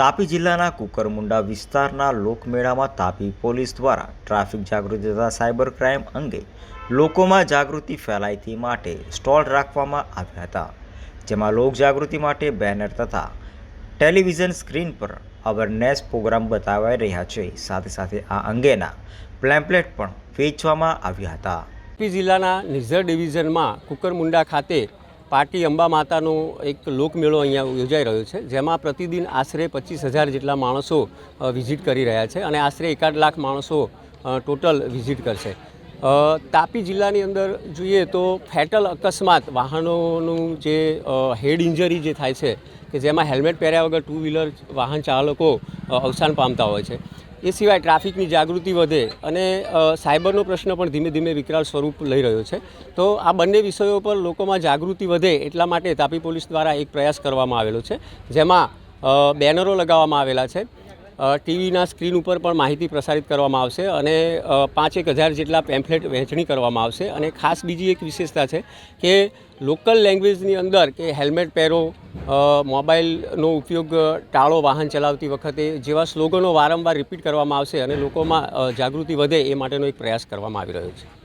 તાપી જિલ્લાના કુકરમુંડા વિસ્તારના લોકમેળામાં તાપી પોલીસ દ્વારા ટ્રાફિક જાગૃતિ તથા સાયબર ક્રાઇમ અંગે લોકોમાં જાગૃતિ ફેલાય તે માટે સ્ટોલ રાખવામાં આવ્યા હતા, જેમાં લોકજાગૃતિ માટે બેનર તથા ટેલિવિઝન સ્ક્રીન પર અવેરનેસ પ્રોગ્રામ બતાવાઈ રહ્યા છે. સાથે સાથે આ અંગેના પ્લેમ્પલેટ પણ વેચવામાં આવ્યા હતા. તાપી જિલ્લાના નિઝર ડિવિઝનમાં કુકરમુંડા ખાતે પાટી અંબા માતાનો એક લોકમેળો અહીંયા યોજાઈ રહ્યો છે, જેમાં પ્રતિદિન આશરે પચીસ હજાર જેટલા માણસો વિઝિટ કરી રહ્યા છે અને આશરે એકાદ લાખ માણસો ટોટલ વિઝિટ કરશે. તાપી જિલ્લાની અંદર જોઈએ તો ફેટલ અકસ્માત વાહનોનું જે હેડ ઇન્જરી જે થાય છે, કે જેમાં હેલ્મેટ પહેર્યા વગર ટુ વ્હીલર વાહન ચાલકો અવસાન પામતા હોય છે. એ સિવાય ટ્રાફિકની જાગૃતિ વધે અને સાયબરનો પ્રશ્ન પણ ધીમે ધીમે વિકરાળ સ્વરૂપ લઈ રહ્યો છે. તો આ બંને વિષયો પર લોકોમાં જાગૃતિ વધે એટલા માટે તાપી પોલીસ દ્વારા એક પ્રયાસ કરવામાં આવેલો છે, જેમાં બેનરો લગાવવામાં આવેલા છે. ટીવીના સ્ક્રીન ઉપર પણ માહિતી પ્રસારિત કરવામાં આવશે અને પાંચેક હજાર જેટલા પેમ્ફલેટ વહેંચણી કરવામાં આવશે અને ખાસ બીજી એક વિશેષતા છે કે લોકલ લેંગ્વેજની અંદર કે હેલ્મેટ પહેરો મોબાઈલનો ઉપયોગ ટાળો વાહન ચલાવતી વખતે જેવા સ્લોગનો વારંવાર રિપીટ કરવામાં આવશે અને લોકોમાં જાગૃતિ વધે એ માટેનો એક પ્રયાસ કરવામાં આવી રહ્યો છે.